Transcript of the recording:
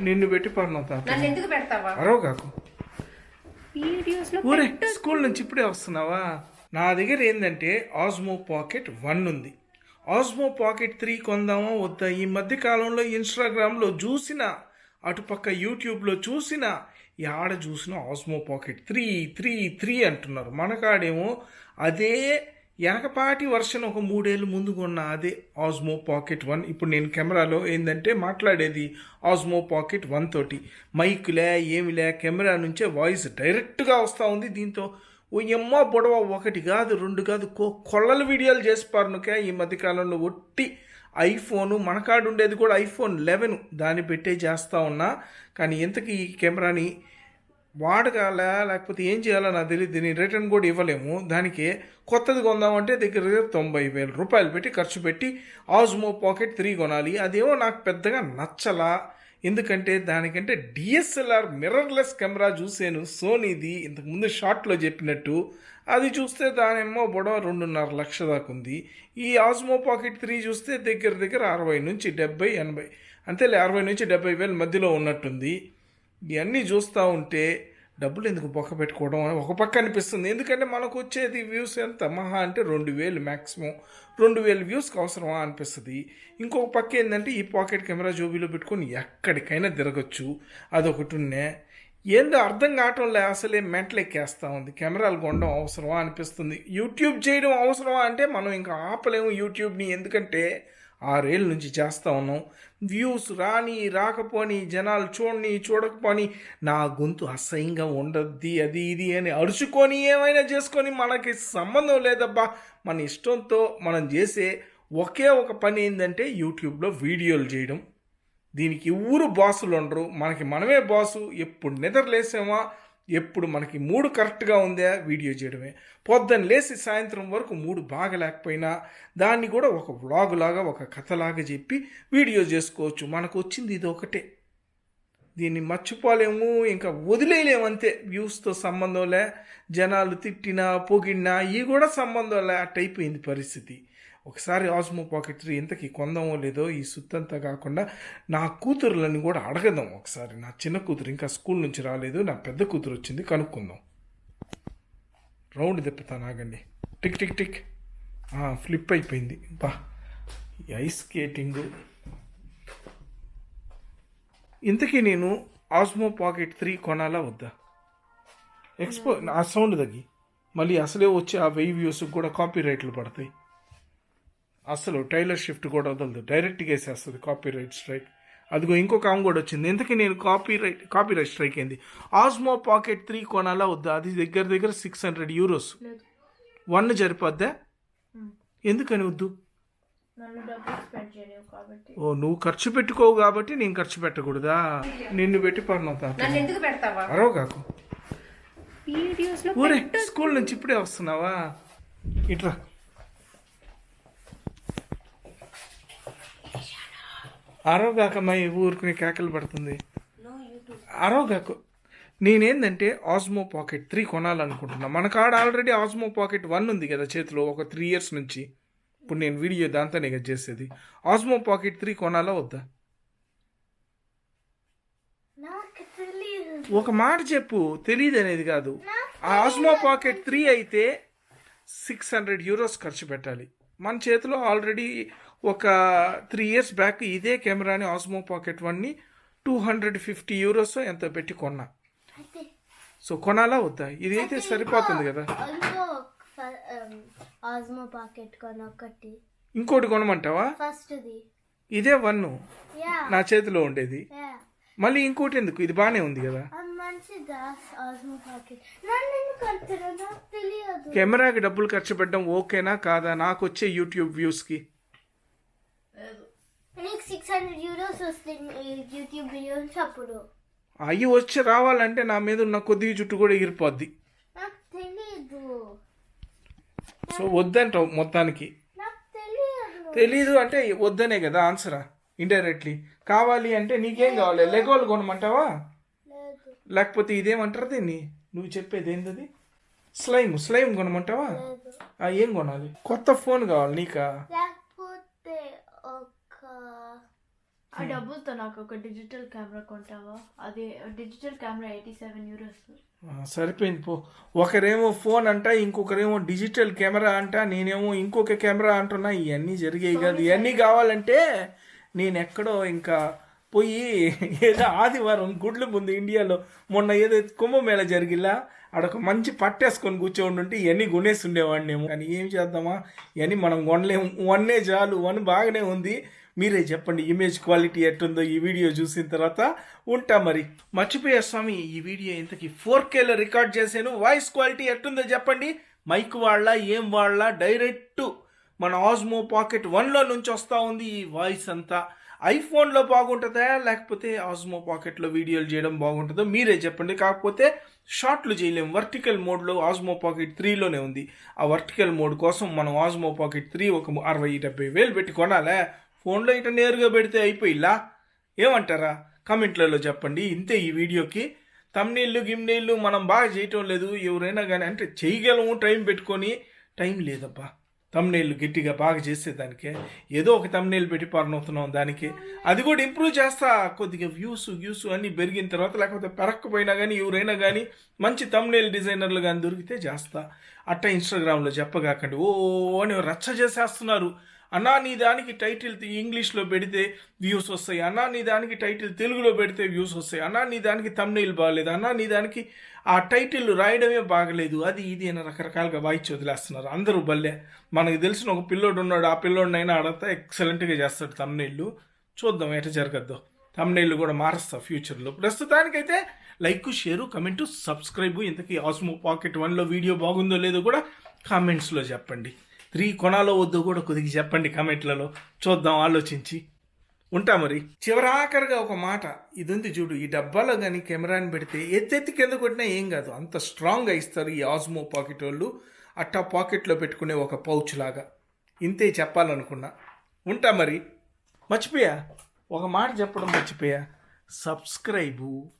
నిన్ను పెట్టి పడినావు తాత. నన్ను ఎందుకు పెడతావా? అరవ కాకు. వీడియోస్లో ఊరే స్కూల్ నుంచి ఇప్పుడే వస్తున్నావా? నా దగ్గర ఏంటంటే ఆస్మో పాకెట్ వన్ ఉంది. ఆస్మో పాకెట్ త్రీ కొందామా వద్దా? ఈ మధ్య కాలంలో ఇన్స్టాగ్రామ్లో చూసిన అటుపక్క యూట్యూబ్లో చూసిన ఈ ఆడ చూసిన Osmo Pocket three three three అంటున్నారు. మనకాడేమో అదే వెనకపాటి వర్షన్ ఒక మూడేళ్ళు ముందు కొన్న అదే ఆస్మో పాకెట్ వన్. ఇప్పుడు నేను కెమెరాలో ఏంటంటే మాట్లాడేది ఆస్మో పాకెట్ వన్ తోటి. మైక్లే ఏమిలే కెమెరా నుంచే వాయిస్ డైరెక్ట్గా వస్తూ ఉంది దీంతో. ఓ ఎమ్మో బొడవ ఒకటి కాదు రెండు కాదు కో- కొల్లలు వీడియోలు చేసి పారునుకే ఈ మధ్యకాలంలో ఒట్టి ఐఫోను మనకాడు ఉండేది కూడా ఐఫోన్ లెవెన్ దాన్ని పెట్టే చేస్తూ ఉన్నా. కానీ ఇంతకీ ఈ కెమెరాని వాడకాలా? లేకపోతే ఏం చేయాలో? నాకు తెలియదు దీన్ని రిటర్న్ కూడా ఇవ్వలేము. దానికి కొత్తది కొందామంటే దగ్గర దగ్గర తొంభై వేల రూపాయలు పెట్టి ఖర్చు పెట్టి ఆజ్మో పాకెట్ త్రీ కొనాలి. అదేమో నాకు పెద్దగా నచ్చలా. ఎందుకంటే దానికంటే డిఎస్ఎల్ఆర్ మిర్రర్లెస్ కెమెరా చూసాను సోనీది ఇంతకుముందు షార్ట్లో చెప్పినట్టు. అది చూస్తే దానేమో బొడవ రెండున్నర లక్ష దాకా ఉంది. ఈ ఆజ్మో పాకెట్ త్రీ చూస్తే దగ్గర దగ్గర అరవై నుంచి డెబ్బై ఎనభై అంతేలే అరవై నుంచి డెబ్బై వేల మధ్యలో ఉన్నట్టుంది. ఇవన్నీ చూస్తూ ఉంటే డబ్బులు ఎందుకు పక్క పెట్టుకోవడం అని ఒక పక్క అనిపిస్తుంది. ఎందుకంటే మనకు వచ్చేది వ్యూస్ ఎంత? మహా అంటే రెండు వేలు మ్యాక్సిమం రెండు వేలు వ్యూస్కి అవసరమా అనిపిస్తుంది. ఇంకొక పక్క ఏంటంటే ఈ పాకెట్ కెమెరా జోబీలో పెట్టుకొని ఎక్కడికైనా తిరగచ్చు. అదొకటి ఉన్నే ఏందో అర్థం కావటంలే అసలే మెంటలెక్కేస్తూ ఉంది. కెమెరాలు కొనడం అవసరమా అనిపిస్తుంది. యూట్యూబ్ చేయడం అవసరమా అంటే మనం ఇంకా ఆపలేము యూట్యూబ్ని. ఎందుకంటే ఆరేళ్ళ నుంచి చేస్తూ ఉన్నాం. వ్యూస్ రాని రాకపోని జనాలు చూడని చూడకపోని నా గొంతు అసహ్యంగా ఉండద్ది అది ఇది అని అరుచుకొని ఏమైనా చేసుకొని మనకి సంబంధం లేదబ్బా. మన ఇష్టంతో మనం చేసే ఒకే ఒక పని ఏంటంటే యూట్యూబ్లో వీడియోలు చేయడం. దీనికి ఊరు బాసులు ఉండరు. మనకి మనమే బాసు. ఎప్పుడు నిద్రలేసామా ఎప్పుడు మనకి మూడు కరెక్ట్గా ఉందా వీడియో చేయడమే. పొద్దున్న లేచి సాయంత్రం వరకు మూడు బాగలేకపోయినా దాన్ని కూడా ఒక వ్లాగ్ లాగా ఒక కథలాగా చెప్పి వీడియో చేసుకోవచ్చు. మనకు వచ్చింది ఇది ఒకటే. దీన్ని మర్చిపోలేము ఇంకా వదిలేయలేము అంతే. వ్యూస్తో సంబంధం లే జనాలు తిట్టినా పొగిడినా ఇవి కూడా సంబంధం లే అట్ అయిపోయింది పరిస్థితి. ఒకసారి ఆస్మో పాకెట్ త్రీ ఇంతకీ కొందామో లేదో ఈ సుత్తంతా కాకుండా నా కూతురులని కూడా అడగదాం ఒకసారి. నా చిన్న కూతురు ఇంకా స్కూల్ నుంచి రాలేదు నా పెద్ద కూతురు వచ్చింది కనుక్కుందాం. రౌండ్ తిప్పుతాను ఆగండి. Tick tick tick. ఫ్లిప్ అయిపోయింది. బా ఈ ఐస్ స్కేటింగ్. ఇంతకీ నేను ఆస్మో పాకెట్ త్రీ కొనాలా వద్దా? ఎక్స్పో ఆ సౌండ్ తగ్గి. మళ్ళీ అసలే వచ్చి ఆ వెయ్యి వ్యూస్కి కూడా కాపీ రైట్లు పడతాయి. అసలు టైలర్ షిఫ్ట్ కూడా వదలదు. డైరెక్ట్గా వేసేస్తుంది కాపీ రైట్ స్ట్రైక్ అదిగో ఇంకొక ఆమె కూడా వచ్చింది. ఇంతకీ నేను copyright copyright strike అయింది ఆస్మో పాకెట్ త్రీ కొనాలా వద్దా? అది దగ్గర దగ్గర సిక్స్ హండ్రెడ్ యూరోస్ వన్ సరిపోద్దా ఎందుకని వద్దు? ఓ నువ్వు ఖర్చు పెట్టుకోవు కాబట్టి నేను ఖర్చు పెట్టకూడదా? నిన్ను పెట్టి ఎందుకు పెడతావా? అరవ కాకు ఊరే స్కూల్ నుంచి ఇప్పుడే వస్తున్నావా? ఇట్రా. అరవగాకమ్మా ఈ ఊరుకుని కేకలు పడుతుంది. అరవగాకు నేనేందంటే ఆస్మో పాకెట్ త్రీ కొనాలనుకుంటున్నా. మన కాడ ఆల్రెడీ ఆస్మో పాకెట్ వన్ ఉంది కదా చేతిలో ఒక త్రీ ఇయర్స్ నుంచి. ఇప్పుడు నేను వీడియో దాంతోనే కదా చేసేది. ఆస్మో పాకెట్ త్రీ కొనాలా వద్దా? ఒక మాట చెప్పు తెలియదు అనేది కాదు. ఆ ఆస్మో పాకెట్ త్రీ అయితే సిక్స్ హండ్రెడ్ యూరోస్ ఖర్చు పెట్టాలి. మన చేతిలో ఆల్రెడీ ఒక త్రీ ఇయర్స్ బ్యాక్ ఇదే కెమెరాని ఆస్మో పాకెట్ వన్ని టూ హండ్రెడ్ ఫిఫ్టీ యూరోస్ ఎంత పెట్టి కొన్నా. సో కొనాలా వద్దా? ఇది అయితే సరిపోతుంది కదా. ఆజ్మో పాకెట్ ఒకటి. ఇంకోటి కొనమంటావా? ఫస్ట్ది. ఇదే వన్ నా చేతిలో ఉండేది. మళ్ళీ ఇంకోటి ఎందుకు? ఇది బాగానే ఉంది కదా. మంచిదా ఆజ్మో పాకెట్ నన్ను కెమెరాకి డబ్బులు ఖర్చు పెట్టడం ఓకేనా కాదా? నాకు వచ్చే యూట్యూబ్ వీడియోస్ అప్పుడు అవి వచ్చి రావాలంటే నా మీద ఉన్న కొద్దిగా జుట్టు కూడా ఎగిరిపోద్ది. సో వద్దంటావు మొత్తానికి. తెలీదు. అంటే వద్దనే కదా ఆన్సరా ఇండైరెక్ట్లీ కావాలి అంటే నీకేం కావాలి? లెగోలు కొనమంటావా? లేదు. లేకపోతే ఇదేమంటారు దీన్ని? నువ్వు చెప్పేది ఏంటది స్లైమ్ స్లైమ్ కొనమంటావా? ఏం కొనాలి? కొత్త ఫోన్ కావాలి నీకా? లేకపోతే ఒక ఆ డబ్బులతో నాకు ఒక డిజిటల్ కెమెరా కొంటావా? అదే digital camera eighty seven euros. ఆ, సరిపోయింది పో. ఒకరేమో ఫోన్ అంట ఇంకొకరేమో డిజిటల్ కెమెరా అంట నేనేమో ఇంకొక కెమెరా అంటున్నా ఇవన్నీ జరిగాయి కాదు. ఇవన్నీ కావాలంటే నేను ఎక్కడో ఇంకా పోయి ఏదో ఆదివారం గుడ్ల ముందు ఇండియాలో మొన్న ఏదో కుంభమేళ జరిగిలా ఆడొక మంచి పట్టేసుకొని కూర్చోండి ఉంటే ఇవన్నీ కొనేసి ఉండేవాడినేమో కానీ ఏం చేద్దామా? ఇవన్నీ మనం కొనలేము. వన్నే చాలు వన్ బాగానే ఉంది. మీరే చెప్పండి ఇమేజ్ క్వాలిటీ ఎట్టుందో ఈ వీడియో చూసిన తర్వాత ఉంటా మరి. మర్చిపోయా స్వామి ఈ వీడియో ఇంతకీ ఫోర్ కేలో రికార్డ్ చేశాను. వాయిస్ క్వాలిటీ ఎట్టుందో చెప్పండి. మైక్ వాళ్ళ ఏం వాళ్ళ డైరెక్ట్ మన ఆజ్మో పాకెట్ వన్లో నుంచి వస్తూ ఉంది ఈ వాయిస్ అంతా. ఐఫోన్లో బాగుంటుందా? లేకపోతే ఆజ్మో పాకెట్లో వీడియోలు చేయడం బాగుంటుందో? మీరే చెప్పండి. కాకపోతే షార్ట్లు చేయలేము వర్టికల్ మోడ్లో ఆజ్మో పాకెట్ త్రీలోనే ఉంది. ఆ వర్టికల్ మోడ్ కోసం మనం ఆజ్మో పాకెట్ త్రీ ఒక అరవై డెబ్బై వేలు పెట్టి కొనాలే? ఫోన్లో ఇట నేరుగా పెడితే అయిపోయిలా? ఏమంటారా? కమెంట్లలో చెప్పండి. ఇంతే ఈ వీడియోకి. తమ్నీళ్ళు గిమ్నీళ్ళు మనం బాగా చేయటం లేదు. ఎవరైనా కానీ అంటే చేయగలము టైం పెట్టుకొని. టైం లేదబ్బా. తమ్నేళ్ళు గట్టిగా బాగా చేసేదానికి ఏదో ఒక తమ్నేల్ పెట్టి పారనవుతున్నాం దానికి. అది కూడా ఇంప్రూవ్ చేస్తా కొద్దిగా వ్యూస్ వ్యూస్ అన్నీ పెరిగిన తర్వాత లేకపోతే పెరక్కపోయినా కానీ ఎవరైనా కానీ మంచి తమ్నేల్ డిజైనర్లు కానీ దొరికితే చేస్తా. అట్ట ఇన్స్టాగ్రామ్లో చెప్పగాకండి ఓ అని రచ్చ చేసేస్తున్నారు. అన్నా నీ దానికి టైటిల్ ఇంగ్లీష్లో పెడితే వ్యూస్ వస్తాయి. అన్నా నీ దానికి టైటిల్ తెలుగులో పెడితే వ్యూస్ వస్తాయి. అన్నా నీ దానికి తమ్నైల్ బాగలేదు. అన్నా నీ దానికి ఆ టైటిల్ రాయడమే బాగలేదు. అది ఇది అని రకరకాలుగా వాయిచ్చి వదిలేస్తున్నారు. అందరూ భలే. మనకు తెలిసిన ఒక పిల్లోడు ఉన్నాడు ఆ పిల్లోడినైనా ఆడతా ఎక్సలెంట్గా చేస్తాడు తమ్నైళ్ళు చూద్దాం ఎట జరగద్దో. తమ్నైళ్ళు కూడా మారుస్తా ఫ్యూచర్లో. ప్రస్తుతానికైతే లైక్ షేరు కమెంటు సబ్స్క్రైబ్. ఇంతకీ ఆస్మో పాకెట్ వన్లో వీడియో బాగుందో లేదో కూడా కామెంట్స్లో చెప్పండి. త్రీ కొనాలో వద్దో కూడా కొద్దిగా చెప్పండి కమెంట్లలో. చూద్దాం ఆలోచించి. ఉంటా మరి. చివరాఖరిగా ఒక మాట. ఇది ఉంది చూడు ఈ డబ్బాలో కానీ కెమెరాని పెడితే ఎత్తెత్తి కింద కొట్టినా ఏం కాదు. అంత స్ట్రాంగ్గా ఇస్తారు ఈ ఆజ్మో పాకెట్ వాళ్ళు. అట్టా పాకెట్లో పెట్టుకునే ఒక పౌచ్ లాగా. ఇంతే చెప్పాలనుకున్నా. ఉంటా మరి. మర్చిపోయా? ఒక మాట చెప్పడం మర్చిపోయా? సబ్స్క్రైబు.